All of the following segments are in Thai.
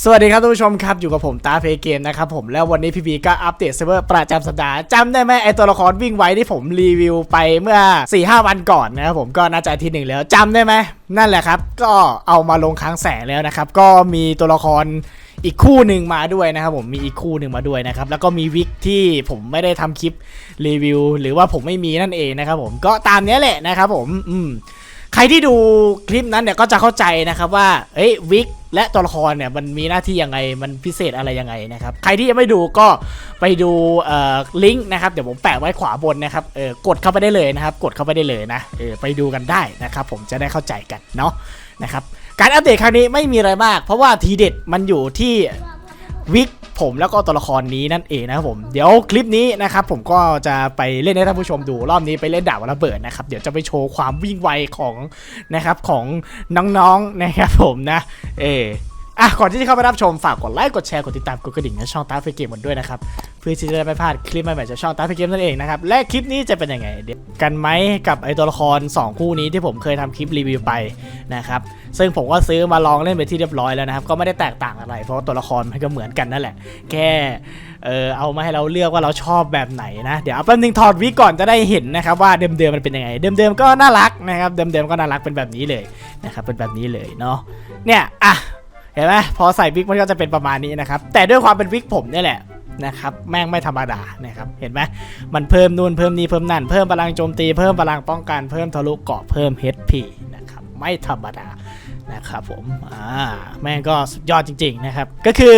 สวัสดีครับท่านผู้ชมครับ อยู่กับผมตาเพย์เกมนะครับผมแล้ววันนี้พี่บีก็อัปเดตเซิร์ฟเวอร์ประจำสัปดาห์จำได้ไหมไอตัวละครวิ่งไวที่ผมรีวิวไปเมื่อ 4-5 วันก่อนนะครับผมก็น่าจะอาทิตย์หนึ่งแล้วจำได้ไหมนั่นแหละครับ ก็เอามาลงค้างแสงแล้วนะครับ ก็มีตัวละครอีกคู่หนึ่งมาด้วยนะครับผมมีอีกคู่หนึ่งมาด้วยนะครับแล้วก็มีวิกที่ผมไม่ได้ทำคลิปรีวิว หรือว่าผมไม่มีนั่นเองนะครับผมก็ตามนี้แหละนะครับผมอืมใครที่ดูคลิปนั้นเนี่ยก็จะเข้าใจนะครับว่าเอ้ยวิก และตัวละครเนี่ยมันมีหน้าที่ยังไงมันพิเศษอะไรยังไงนะครับใครที่ยังไม่ดูก็ไปดูลิงก์นะครับเดี๋ยวผมแปะไว้ขวาบนนะครับเออกดเข้าไปได้เลยนะครับ กดเข้าไปได้เลยนะเออไปดูกันได้นะครับ ผมจะได้เข้าใจกันเนาะนะครับการอัปเดตครั้งนี้ไม่มีอะไรมาก เพราะว่าทีเด็ดมันอยู่ที่วิก ผมแล้วก็ตัวละครนี้นั่นเองนะครับผมเดี๋ยวคลิปนี้นะครับผมก็จะไปเล่นให้ท่านผู้ชมดูรอบนี้ไปเล่นดาบระเบิดนะครับเดี๋ยวจะไปโชว์ความวิ่งไวของนะครับของน้องๆนะครับผมนะเอ อะก่อนที่จะเข้าไปรับชมฝากกดไลค์กดแชร์กดติดตามกดกระดิ่งในช่องตาร์ฟเกมหมดด้วยนะครับเพื่อที่จะได้ไม่พลาดคลิปใหม่ๆจากช่องตาร์ฟเกมนั่นเองนะครับและคลิปนี้จะเป็นยังไงเดียวกันไหมกับไอตัวละคร 2 คู่นี้ที่ผมเคยทำคลิปรีวิวไปนะครับซึ่งผมก็ซื้อมาลองเล่นไปที่เรียบร้อยแล้วนะครับก็ไม่ได้แตกต่างอะไร เพราะตัวละครมันก็เหมือนกันนั่นแหละ แค่เออเอามาให้เราเลือกว่าเราชอบแบบไหนนะเดี๋ยวเอาแป๊บนึงถอดวิก่อนจะได้เห็นนะครับว่าเดิมๆมันเป็นยังไง เดิมๆก็น่ารักนะครับเดิมๆก็น่ารักเป็นแบบนี้เลยนะครับเป็นแบบนี้เลยเนาะเนี่ยอะ เห็นไหมพอใส่วิกมันก็จะเป็นประมาณนี้นะครับ แต่ด้วยความเป็นวิกผมเนี่ยแหละนะครับแม่งไม่ธรรมดานะครับเห็นไหมมันเพิ่มนู่นเพิ่มนี่เพิ่มนั่น เพิ่มพลังโจมตีเพิ่มพลังป้องกันเพิ่มทะลุเกาะเพิ่ม HP นะครับไม่ธรรมดานะครับผมอ่าแม่งก็สุดยอดจริง ๆนะครับ ก็คือ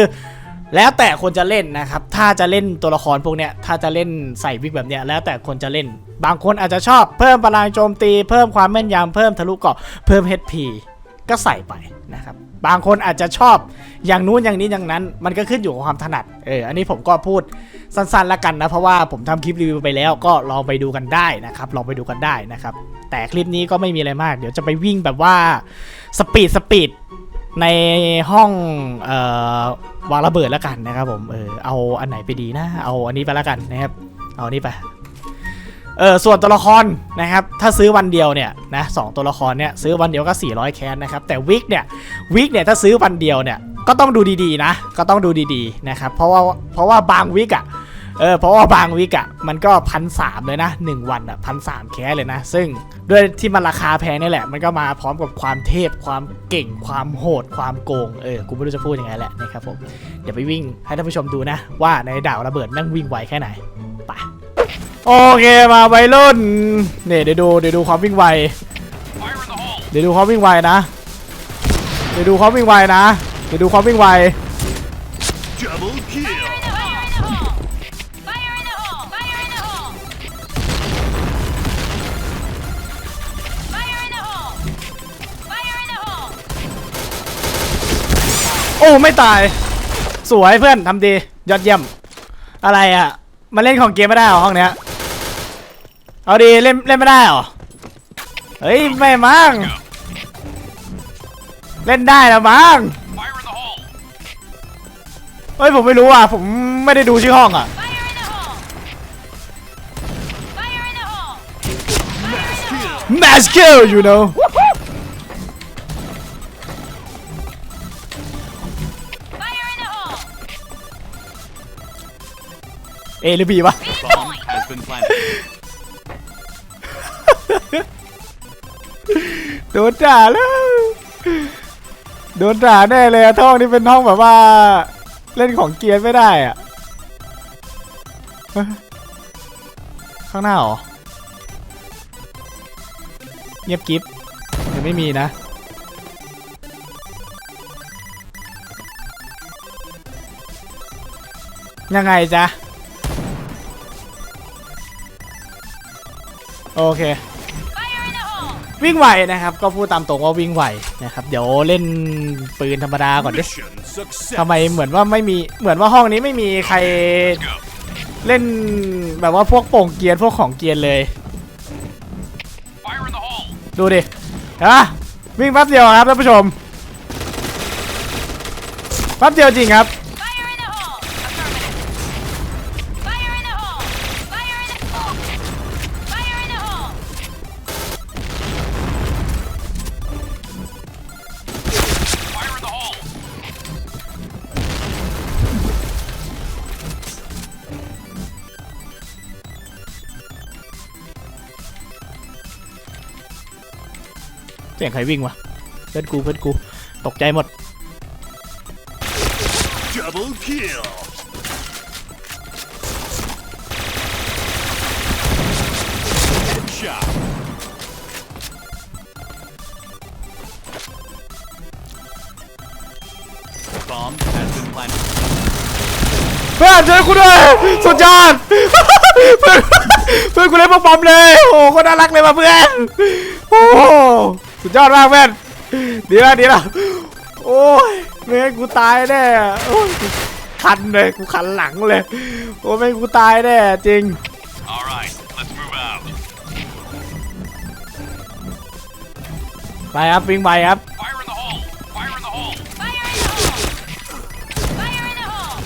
แล้วแต่คนจะเล่นนะครับ ถ้าจะเล่นตัวละครพวกเนี้ย ถ้าจะเล่นใส่วิกแบบเนี้ย แล้วแต่คนจะเล่น บางคนอาจจะชอบเพิ่มพลังโจมตี เพิ่มความแม่นยำ เพิ่มทะลุเกาะ เพิ่ม HP ก็ใส่ไปนะครับ บางคนอาจจะชอบอย่างนู้นอย่างนี้อย่างนั้น มันก็ขึ้นอยู่กับความถนัดเอออันนี้ผมก็พูดสั้นๆละกันนะ เพราะว่าผมทำคลิปรีวิวไปแล้วก็ลองไปดูกันได้นะครับลองไปดูกันได้นะครับ แต่คลิปนี้ก็ไม่มีอะไรมาก เดี๋ยวจะไปวิ่งแบบว่าสปีดสปีดในห้องออวางระเบิดแล้วกันนะครับผมเออเอาอันไหนไปดีนะ เอาอันนี้ไปแล้วกันนะครับ เอาอันนี้ไป เออส่วนตัวละครนะครับถ้าซื้อวันเดียวเนี่ยนะสองตัวละครเนี่ยซื้อวันเดียวก็ 400 แคสนะครับแต่วิกเนี่ยวิกเนี่ยถ้าซื้อวันเดียวเนี่ยก็ต้องดูดีๆนะก็ต้องดูดีๆนะครับเพราะว่าเพราะว่าบางวิกอะเออเพราะว่าบางวิกอะมันก็พันสามเลยนะหนึ่งวันอะพันสามแค่เลยนะ ซึ่งด้วยที่มันราคาแพงนี่แหละ มันก็มาพร้อมกับความเทพความเก่งความโหด ความโกงเออกูไม่รู้จะพูดยังไงแหละนะครับผมเดี๋ยวไปวิ่งให้ท่านผู้ชมดูนะ ว่าในดาวระเบิดแม่งวิ่งไวแค่ไหนไป โอเคมาวัยรุ่นเนี่ยเดี๋ยวดูเดี๋ยวดูความวิ่งไว เดี๋ยวดูความวิ่งไวนะ เดี๋ยวดูความวิ่งไวนะ เดี๋ยวดูความวิ่งไว Double kill. Fire in the hole! Fire in the hole! Fire in the hole! Fire in the hole! โอ้ไม่ตาย สวยเพื่อนทำดียอดเยี่ยม อะไรอะ มาเล่นของเกมไม่ได้เหรอห้องเนี้ย เอาดีเล่นเล่นไม่ได้เหรอ เฮ้ยไม่มั้งเล่นได้ละมั้งเฮ้ยผมไม่รู้อะผมไม่ได้ดูชื่อห้องอะแมสกิล you know เอหรือบีวะ โดนด่าแล้วโดนด่าแน่เลยอะห้องนี้เป็นห้องแบบว่า เล่นของเกียร์ไม่ได้อะข้างหน้าเหรอเงียบกิฟยังไม่มีนะยังไงจ๊ะ โอเค วิ่งไหวนะครับ ก็พูดตามตรงว่าวิ่งไหวนะครับ เดี๋ยวเล่นปืนธรรมดาก่อนดิทำไมเหมือนว่าไม่มีเหมือนว่าห้องนี้ไม่มีใครเล่นแบบว่าพวกโป่งเกียร์พวกของเกียร์เลย ดูดิเห็นปะวิ่งแป๊บเดียวครับท่านผู้ชมแป๊บเดียวจริงครับ สียงใครวิ่งวะเพื่อนกูเพื่อนกูตกใจหมด Double kill. Headshot. Bomb has been planted. เพื่อนช่วยกูด้วยสุดยอดเพื่อนเพื่อนกูเล่นปอมๆเลยโอ้โหคนน่ารักเลยมาเพื่อนโอ้โห สุดยอดมากเพื่อนดีแล้วดีแล้วโอ้ยไม่งั้นกูตายแน่โอ้ยคันเลยกูคันหลังเลยโอ้ไม่งั้นกูตายแน่จริง All right, let's move out. ไปครับวิ่งไปครับ Fire in the hole. Fire in the hole. Fire in the hole! Fire in the hole!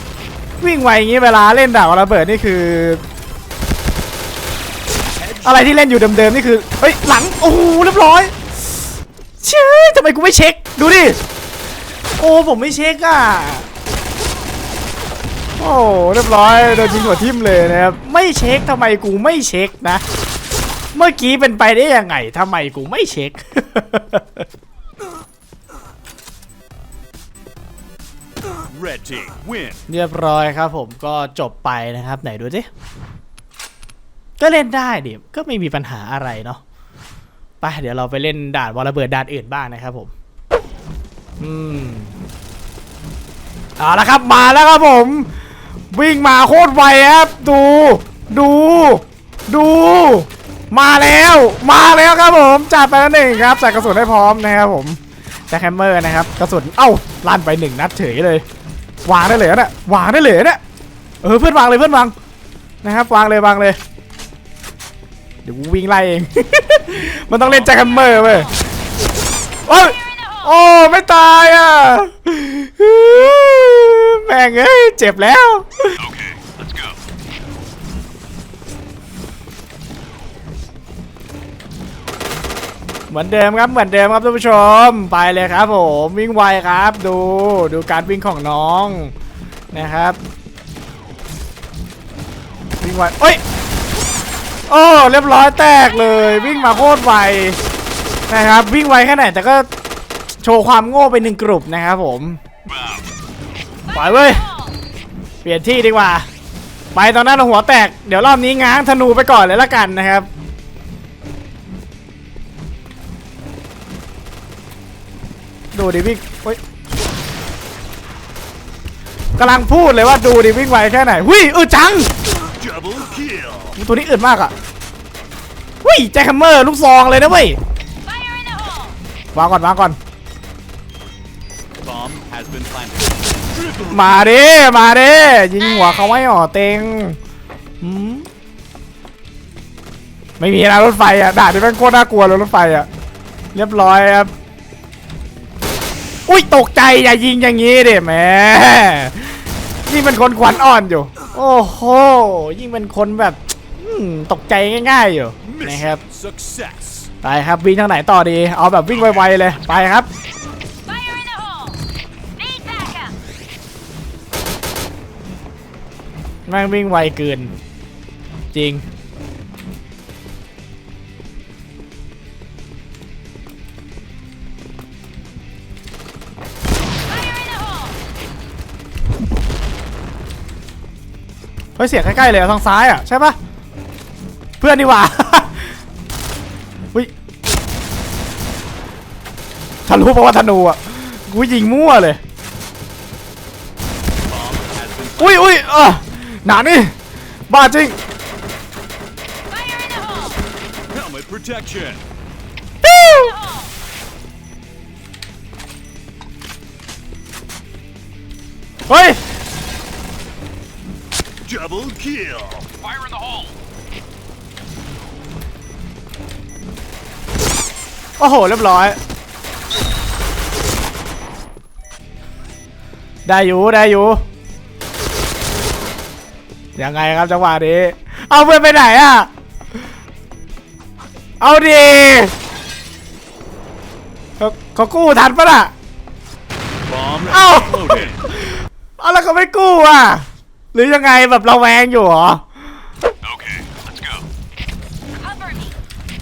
วิ่งไวอย่างนี้เวลาเล่นดาบระเบิดนี่คือ อะไรที่เล่นอยู่เดิมๆนี่คือเฮ้ยหลังโอ้โหเรียบร้อย เชื่อทำไมกูไม่เช็ค ดูดิ โอ้ผมไม่เช็คอะ โอ้เรียบร้อยโดนยิงหัวทิ่มเลยนะครับ ไม่เช็คทำไมกูไม่เช็คนะ เมื่อกี้เป็นไปได้ยังไงทำไมกูไม่เช็ค Red team win. เรียบร้อยครับผมก็จบไปนะครับไหนดูสิก็เล่นได้ดิก็ไม่มีปัญหาอะไรเนาะ ไปเดี๋ยวเราไปเล่นด่านวอลระเบิดด่านอื่นบ้างนะครับผม อืมเอาละครับมาแล้วครับผม วิ่งมาโคตรไวครับ ดู ดู ดู มาแล้ว มาแล้วครับผมจัดไปแล้วหนึ่งครับใส่กระสุนให้พร้อมนะครับผมแจ็คแฮมเมอร์นะครับกระสุนเอ้าลั่นไปหนึ่งนัดเฉยเลยวางได้เลยนะวางได้เลยนะเออเพื่อนวางเลยเพื่อนวางนะครับวางเลยวางเลย ดี๋ยวกูวิ่งไล่เอง มันต้องเล่นแจ็คแฮมเมอร์เว้ยโอ้ยโอ้ไม่ตายอะแม่งเอ้ยเจ็บแล้วเหมือนเดิมครับเหมือนเดิมครับท่านผู้ชมไปเลยครับผมวิ่งไวครับ ดูดูการวิ่งของน้องนะครับวิ่งไวเอ้ย โอ้เรียบร้อยแตกเลย วิ่งมาโคตรไวนะครับ วิ่งไวแค่ไหนแต่ก็โชว์ความโง่ไปหนึ่งกลุ่มนะครับผมปล่อยเว้ยเปลี่ยนที่ดีกว่า ไปตอนนั้นหัวแตกเดี๋ยวรอบนี้ง้างธนูไปก่อนเลยละกันนะครับดูดิวิ่งเฮ้ยกำลังพูดเลยว่าดูดิวิ่งไวแค่ไหนหุยเออจัง Double kill. ตัวนี้อึดมากอะหุยแจ็คแฮมเมอร์ลูกซองเลยนะเว้ย Fire in the hole! วางก่อนวางก่อน Bomb has been planted. Triple มาดิมาดิยิงหัวเขาไว้หอเต็งหืมไม่มีนะรถไฟอะด่านนี้แม่งโคตรน่ากลัวเลยรถไฟอะ เรียบร้อยครับอุ้ยตกใจอย่ายิงอย่างนี้ดิแหม่ยิ่งเป็นคนขวัญอ่อนอยู่ โอ้โหยิ่งเป็นคนแบบอืม ตกใจง่ายๆอยู่นะครับ mission success. ไปครับวิ่งทางไหนต่อดี เอาแบบวิ่งไวๆเลยไปครับ Fire in the hole! Need backup! แม่งวิ่งไวเกิน จริง Fire in the hole! เฮ้ยเสียงใกล้ๆเลยอะทางซ้ายอะ ใช่ปะ เพื่อนดีกว่าอุ้ยทะลุเพราะว่าธนูอะกูยิงมั่วเลยอุ้ยอุ้ยเออหนานี่บ้าจริงเฮ้ย Double kill. Fire in the hole. โอ้โห เรียบร้อย ได้อยู่ ได้อยู่ ยังไงครับจังหวะนี้ เอาเพื่อนไปไหนอะ เอาดีเขาเขากู้ทันปะล่ะ Bomb Ow. exploded. เอาแล้วเขาไม่กู้อะ หรือยังไงแบบเราแวงอยู่เหรอ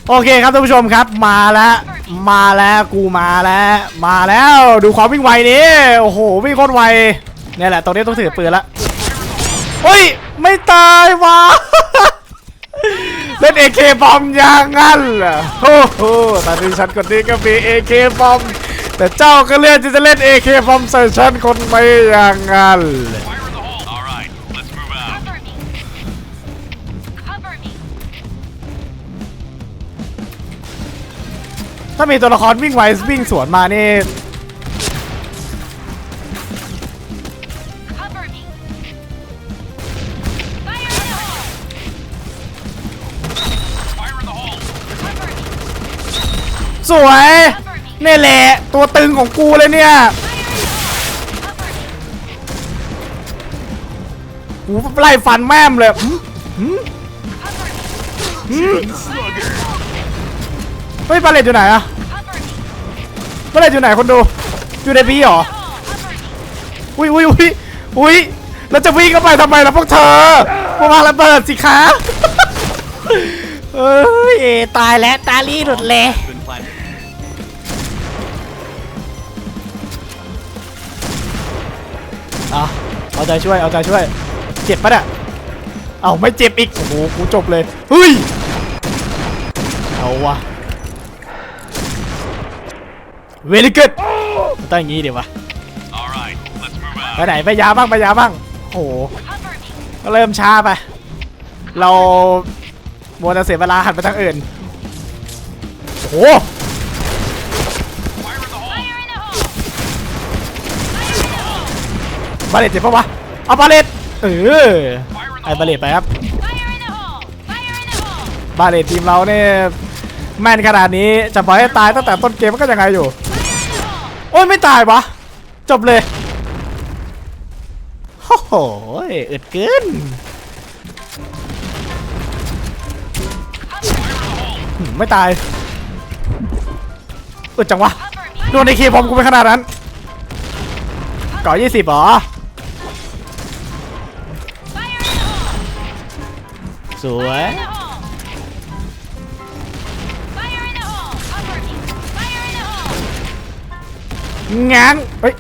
โอเคครับท่านผู้ชมครับมาแล้วมาแล้วกูมาแล้วมาแล้วดูความวิ่งไวนี้โอ้โหวิ่งโคตรไวเนี่ยแหละตรงนี้ต้องถือปืนละเฮ้ยไม่ตายวะเล่น AK บอมอย่างงั้นเหรอโอ้โหตอนนี้ฉันคนนี้ก็มี AK บอมแต่เจ้าก็เลือกที่จะเล่น AK บอมใส่ฉันคนไม่อย่างงั้น Fire in the ถ้ามีตัวละครวิ่งไววิ่งสวนมานี่ Cover me. Fire in the hole. Fire in the hole. Cover me. สวย Cover me. นี่แหละ ตัวตึงของกูเลยเนี่ย Cover me. กูไล่ฟันแม่มเลย เฮ้ยบาเลตอยู่ไหนอะเบาเลตอยู่ไหนคนดูอยู่ในบีหรออุ้ยอุ้ยอุ้ยอุ้ยแล้วจะวิ่งเข้าไปทำไมล่ะพวกเธอพวกมาระเบิดสิคะเอ้ยตายแล้วตาลีหลุดเลย Been planted. เอาเอาใจช่วยเอาใจช่วย เจ็บปะเนี่ยเอาไม่เจ็บอีกโอ้โหกูจบเลยเฮ้ยเอาวะ เวลิก o ดต้องอย่างงี้เดี๋ยววะไปไหนไปยาบ้างไปยาบ้างโอ้โหก็เริ่มช้าไป เรามัวแต่เสียเวลาหันไปทางอื่นโอ้โหบาเลตเจ็บปะวะเอาบาเลตเออไอ้บาเลตไปครับบาเลตทีมเราเนี่ยแม่นขนาดนี้จะปล่อยให้ตายตั้งแต่ต้นเกมก็ยังไงอยู่ อ้ยไม่ตายวะ จบเลยโอ้โหอึดเกินไม่ตายอึดจังวะโดนในเคบอมกูไปขนาดนั้นก่อยี่สิบเหรอ สวย ง้างเฮ้ย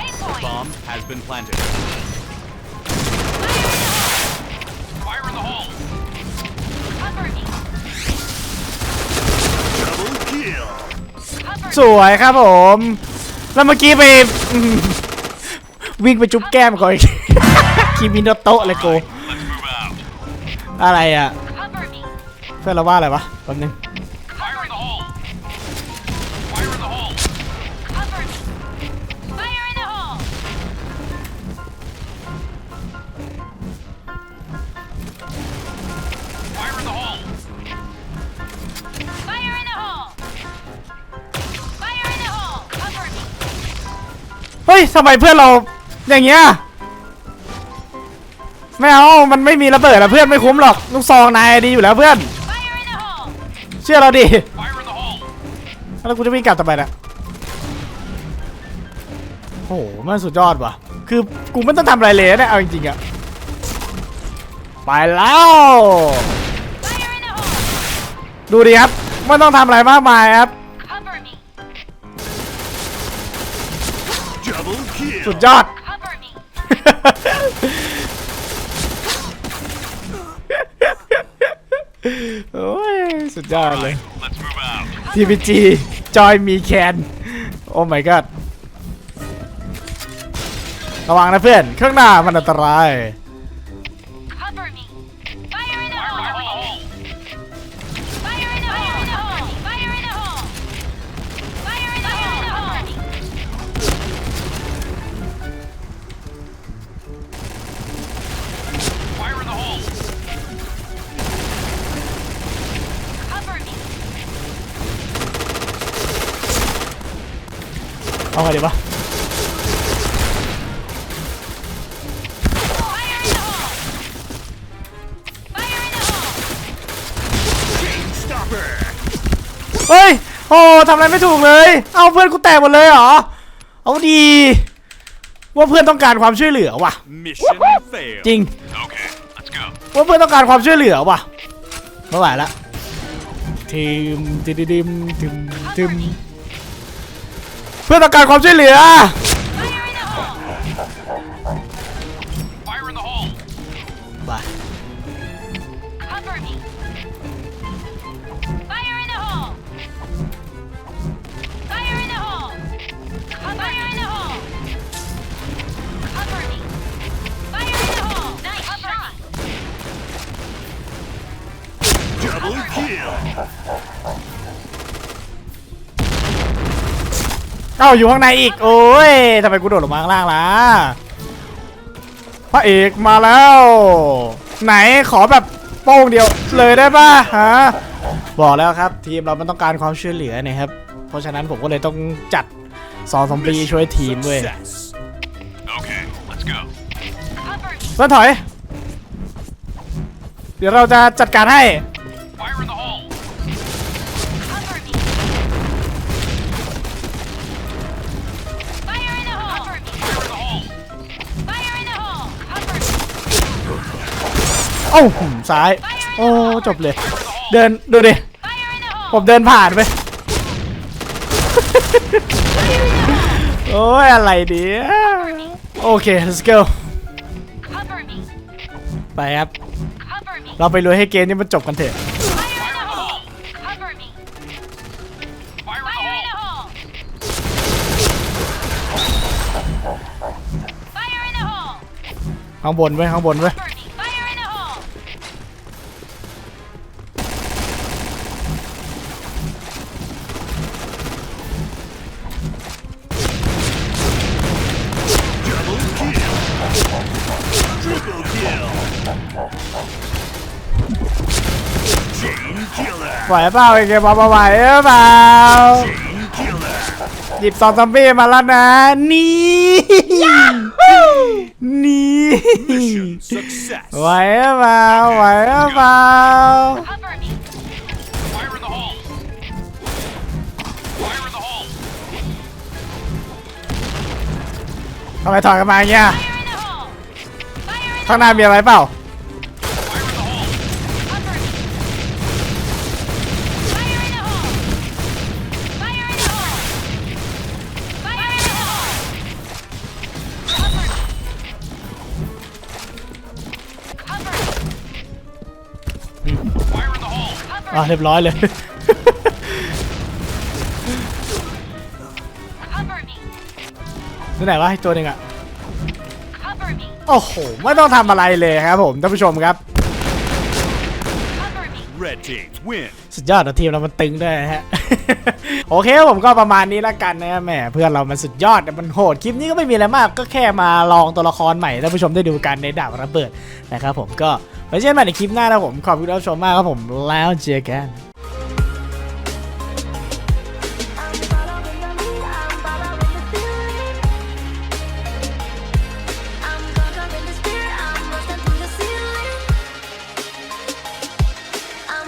Eight point. Bomb has been planted. Fire in the hole. Cover me. Double kill. Cover สวยครับผม แล้วเมื่อกี้ไปอืมวิ่งไปจุ๊บแก้มก่อนอีกคิมิโนโตะเลยโก Let's move out. อะไรอะ Cover me. เพื่อนเราว่าอะไรวะแป๊บนึง ฮ้ยทำไมเพื่อนเราอย่างเงี้ยไม่เอามันไม่มีระเบิดอะเพื่อนไม่คุ้มหรอกลูกซองนายดีอยู่แล้วเพื่อน Fire in the hole. เชื่อเราดิ Fire in the hole. แล้วกูจะวิ่งกลับทำไมเนี่ยโอ้โหมันสุดยอดว่ะ คือกูไม่ต้องทำอะไรเลยนะเอาจริงๆอะไปแล้ว Fire in the hole. ดูดิครับ ไม่ต้องทำอะไรมากมายครับ สุดยอด โอ้ย สุดยอดเลย TPG จอยมีแคนโอ้ my god ระวังนะเพื่อน ข้างหน้ามันอันตราย เอาไงดีวะ Fire in the hole. Fire in the hole. Chain stopper. เฮ้ย โอ้ทำอะไรไม่ถูกเลย เอาเพื่อนกูแตกหมดเลยเหรอ เอาดี ว่าเพื่อนต้องการความช่วยเหลือว่ะ Mission failed. จริง Okay, let's go. ว่าเพื่อนต้องการความช่วยเหลือว่ะไม่ไหวละทีมดิดิดิมทิมทิม เพื่อต้องการความช่วยเหลือ เอ้าอยู่ข้างในอีก โอ้ยทำไมกูโดดลงมาข้างล่างล่ะพระเอกมาแล้ว ไหนขอแบบโป้งเดียวเลยได้ป่ะฮะบอกแล้วครับ ทีมเรามันต้องการความช่วยเหลือนะครับ เพราะฉะนั้นผมก็เลยต้องจัดสองสมรีช่วยทีมด้วย Success. Okay, let's go. Cover me! เพื่อนถอย เดี๋ยวเราจะจัดการให้ โอ้หุ่มซ้าย โอ้จบเลย เดินดูดิ ผมเดินผ่านไป โอ้ยอะไรดีโอเค let's go ไปครับ เราไปรวยให้เกมนี้มันจบกันเถอะ ข้างบนไว้ข้างบนไว้ วเปล่าไอ้เกมบอลไหวเปล่า Chain killer. หยิบซองซอมบี้มาแล้วนะนี่นี่ Mission success. ไหวเปล่าไหวเปล่า Cover me! Fire in the hole! Fire in the hole! ทำไมถอยกันมาอย่างเงี้ย Fire in the hole! Fire in the ข้างหน้ามีอะไรเปล่า เรียบร้อยเลย Cover me! ที่ไหนวะอีกตัวหนึ่งอะ Cover me! โอ้โห ไม่ต้องทำอะไรเลยครับผมท่านผู้ชมครับ Cover me! Red team win. สุดยอดนะทีมเรามันตึงด้วยนะฮะ โอเคครับผมก็ประมาณนี้แล้วกันนะครับแหมเพื่อนเรามันสุดยอดแต่มันโหดคลิปนี้ก็ไม่มีอะไรมาก ก็แค่มาลองตัวละครใหม่ให้ท่านผู้ชมได้ดูกันในดาบระเบิดนะครับผมก็ ไว้เจอกันใหม่ในคลิปหน้านะผม ขอบคุณที่รับชมมากครับผม แล้วเจอกัน